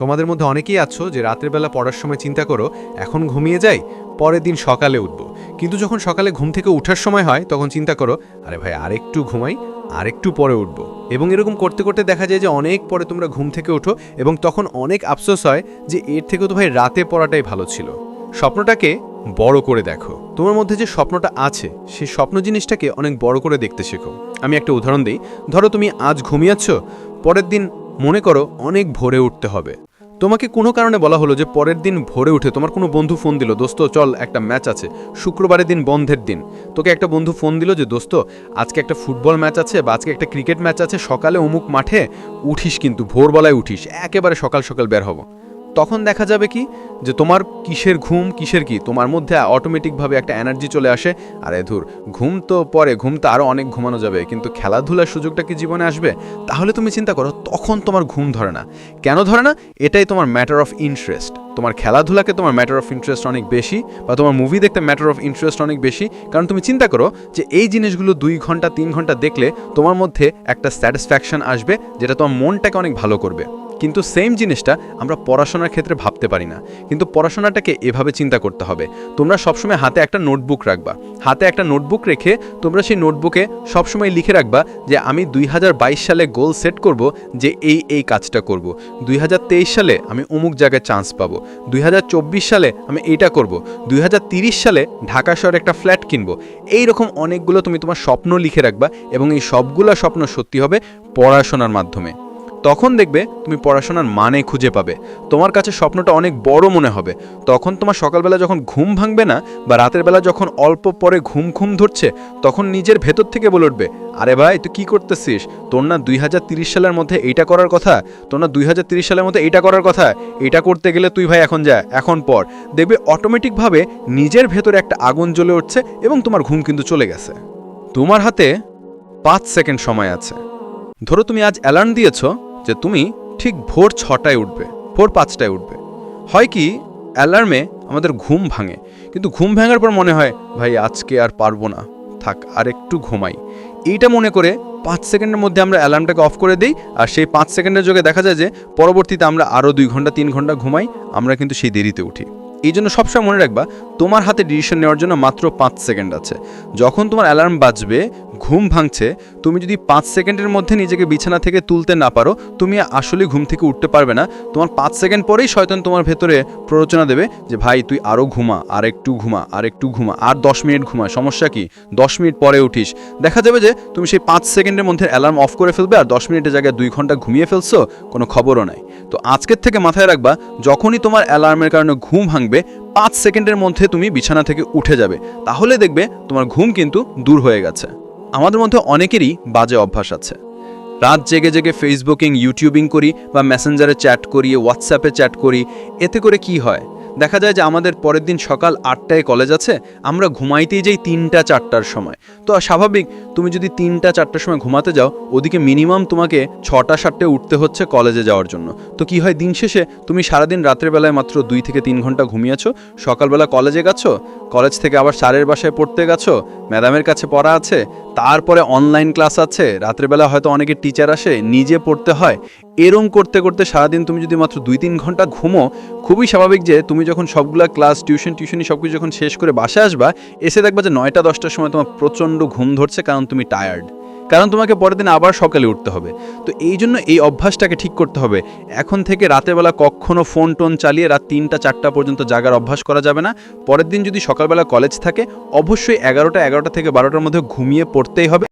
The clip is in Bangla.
তোমাদের মধ্যে অনেকেই আছো যে রাতের বেলা পড়ার সময় চিন্তা করো, এখন ঘুমিয়ে যাই, পরের দিন সকালে উঠবো। কিন্তু যখন সকালে ঘুম থেকে ওঠার সময় হয়, তখন চিন্তা করো, আরে ভাই, আরেকটু ঘুমাই, আরেকটু পরে উঠবো। এবং এরকম করতে করতে দেখা যায় যে অনেক পরে তোমরা ঘুম থেকে ওঠো এবং তখন অনেক আফসোস হয় যে এর থেকেও তো ভাই রাতে পড়াটাই ভালো ছিল। স্বপ্নটাকে বড় করে দেখো। তোমার মধ্যে যে স্বপ্নটা আছে, সেই স্বপ্ন জিনিসটাকে অনেক বড় করে দেখতে শেখো। আমি একটা উদাহরণ দিই। ধরো তুমি আজ ঘুমিয়েছ, পরের দিন মনে করো অনেক ভোরে উঠতে হবে। তোমাকে কোনো কারণে বলা হলো যে পরের দিন ভোরে উঠে তোমার কোনো বন্ধু ফোন দিল, দোস্ত, চল একটা ম্যাচ আছে। শুক্রবারের দিন বন্ধের দিন। তোকে একটা বন্ধু ফোন দিল যে, দোস্ত, আজকে একটা ফুটবল ম্যাচ আছে বা আজকে একটা ক্রিকেট ম্যাচ আছে, সকালে অমুক মাঠে উঠিস কিন্তু, ভোরবেলায় উঠিস। একেবারে সকাল সকাল বের হব। তখন দেখা যাবে কি? যে তোমার কিসের ঘুম, কিসের কি? তোমার মধ্যে অটোমেটিকভাবে একটা এনার্জি চলে আসে। আরে ধুর, ঘুম তো পরে, ঘুম তো আরও অনেক ঘুমানো যাবে। কিন্তু খেলাধুলার সুযোগটা কি জীবনে আসবে? তাহলে তুমি চিন্তা করো, তখন তোমার ঘুম ধরে না। কেন ধরে না? এটাই তোমার ম্যাটার অফ ইন্টারেস্ট তোমার খেলাধুলাকে তোমার ম্যাটার অফ ইন্টারেস্ট অনেক বেশি, বা তোমার মুভি দেখতে ম্যাটার অফ ইন্টারেস্ট অনেক বেশি। কারণ তুমি চিন্তা করো যে এই জিনিসগুলো দুই ঘণ্টা, তিন ঘণ্টা দেখলে তোমার মধ্যে একটা স্যাটিসফ্যাকশন আসবে, যেটা তোমার মনটাকে অনেক ভালো করবে। কিন্তু সেম জিনিসটা আমরা পড়াশোনার ক্ষেত্রে ভাবতে পারি না। কিন্তু পড়াশোনাটাকে এভাবে চিন্তা করতে হবে। তোমরা সবসময় হাতে একটা নোটবুক রাখবা। হাতে একটা নোটবুক রেখে তোমরা সেই নোটবুকে সবসময় লিখে রাখবা যে, আমি দুই হাজার বাইশ সালে গোল সেট করব যে, এই এই কাজটা করব। দুই হাজার তেইশ সালে আমি অমুক জায়গায় চান্স পাবো। দুই হাজার চব্বিশ সালে আমি এইটা করব। দুই সালে ঢাকা শহরে একটা ফ্ল্যাট কিনবো। এই রকম অনেকগুলো তুমি তোমার স্বপ্ন লিখে রাখবা এবং এই সবগুলো স্বপ্ন সত্যি হবে পড়াশোনার মাধ্যমে। তখন দেখবে তুমি পড়াশোনার মানে খুঁজে পাবে। তোমার কাছে স্বপ্নটা অনেক বড় মনে হবে। তখন তোমার সকালবেলা যখন ঘুম ভাঙবে না বা রাতের বেলা যখন অল্প পরে ঘুম ঘুম ধরছে, তখন নিজের ভেতর থেকে বলে উঠবে, আরে ভাই, তুই কী করতেছিস? তোর না দুই সালের মধ্যে এইটা করার কথা, তোর না দুই সালের মধ্যে এইটা করার কথা, এইটা করতে গেলে তুই ভাই এখন যা, এখন পর দেখবে অটোমেটিকভাবে নিজের ভেতরে একটা আগুন জ্বলে উঠছে এবং তোমার ঘুম কিন্তু চলে গেছে। তোমার হাতে পাঁচ সেকেন্ড সময় আছে। ধরো তুমি আজ অ্যালার্ম দিয়েছ যে তুমি ঠিক ভোর ছটায় উঠবে, ভোর পাঁচটায় উঠবে। হয় কি, অ্যালার্মে আমাদের ঘুম ভাঙে, কিন্তু ঘুম ভাঙার পর মনে হয়, ভাই, আজকে আর পারব না। থাক, আর একটু ঘুমাই। এইটা মনে করে পাঁচ সেকেন্ডের মধ্যে আমরা অ্যালার্মটাকে অফ করে দিই, আর সেই পাঁচ সেকেন্ডের যোগে দেখা যায় যে, পরবর্তীতে আমরা আরও দুই ঘণ্টা, তিন ঘণ্টা ঘুমাই, আমরা কিন্তু সেই দেরিতে উঠি। এই জন্য সবসময় মনে রাখবা, তোমার হাতে ডিসিশন নেওয়ার জন্য মাত্র পাঁচ সেকেন্ড আছে। যখন তোমার অ্যালার্ম বাজবে ঘুম ভাঙছে, তুমি যদি পাঁচ সেকেন্ডের মধ্যে নিজেকে বিছানা থেকে তুলতে না পারো, তুমি আসলে ঘুম থেকে উঠতে পারবে না। তোমার পাঁচ সেকেন্ড পরেই শয়তান তোমার ভেতরে প্ররোচনা দেবে যে, ভাই, তুই আরও ঘুমা আর একটু ঘুমা আর একটু ঘুমা, আর দশ মিনিট ঘুমা, সমস্যা কি? দশ মিনিট পরে উঠিস। দেখা যাবে যে, তুমি সেই পাঁচ সেকেন্ডের মধ্যে অ্যালার্ম অফ করে ফেলবে আর দশ মিনিটের জায়গায় দুই ঘণ্টা ঘুমিয়ে ফেলছো, কোনো খবরও নাই। তো আজকের থেকে মাথায় রাখবা, যখনই তোমার অ্যালার্মের কারণে ঘুম ভাঙবে, পাঁচ সেকেন্ডের মধ্যে তুমি বিছানা থেকে উঠে যাবে। তাহলে দেখবে তোমার ঘুম কিন্তু দূর হয়ে গেছে। আমাদের মধ্যে অনেকেরই বাজে অভ্যাস আছে। রাত জেগে জেগে ফেসবুকিং ইউটিউবিং করি বা মেসেঞ্জারে চ্যাট করি হোয়াটসঅ্যাপে চ্যাট করি, এতে করে কি হয়? দেখা যায় যে আমাদের পরের দিন সকাল আটটায় কলেজ আছে, আমরা ঘুমাইতেই যাই তিনটা, চারটার সময়। তো স্বাভাবিক, তুমি যদি তিনটা, চারটার সময় ঘুমাতে যাও, ওদিকে মিনিমাম তোমাকে ছটা, সাতটায় উঠতে হচ্ছে কলেজে যাওয়ার জন্য। তো কি হয় দিন শেষে, তুমি সারাদিন রাত্রের বেলায় মাত্র দুই থেকে তিন ঘণ্টা ঘুমিয়েছো, সকালবেলা কলেজে গেছো কলেজ থেকে আবার স্যারের বাসায় পড়তে গেছো ম্যাডামের কাছে পড়া আছে তারপরে অনলাইন ক্লাস আছে, রাত্রেবেলা হয়তো অনেকে টিচার আসে, নিজে পড়তে হয়। এরম করতে করতে সারাদিন তুমি যদি মাত্র দুই তিন ঘণ্টা ঘুমো, খুবই স্বাভাবিক যে তুমি যখন সবগুলা ক্লাস টিউশন টিউশনি সব কিছু যখন শেষ করে বাসায় আসবা, এসে দেখবা যে নয়টা, দশটার সময় তোমার প্রচণ্ড ঘুম ধরছে কারণ তুমি টায়ার্ড কারণ তোমাকে পরের দিন আবার সকালে উঠতে হবে। তো এই জন্য এই অভ্যাসটাকে ঠিক করতে হবে। এখন থেকে রাতেরবেলা কখনো ফোন টোন চালিয়ে রাত তিনটা, চারটা পর্যন্ত জাগার অভ্যাস করা যাবে না। পরের দিন যদি সকালবেলা কলেজ থাকে, অবশ্যই এগারোটা এগারোটা থেকে বারোটার মধ্যে ঘুমিয়ে পড়তেই হবে।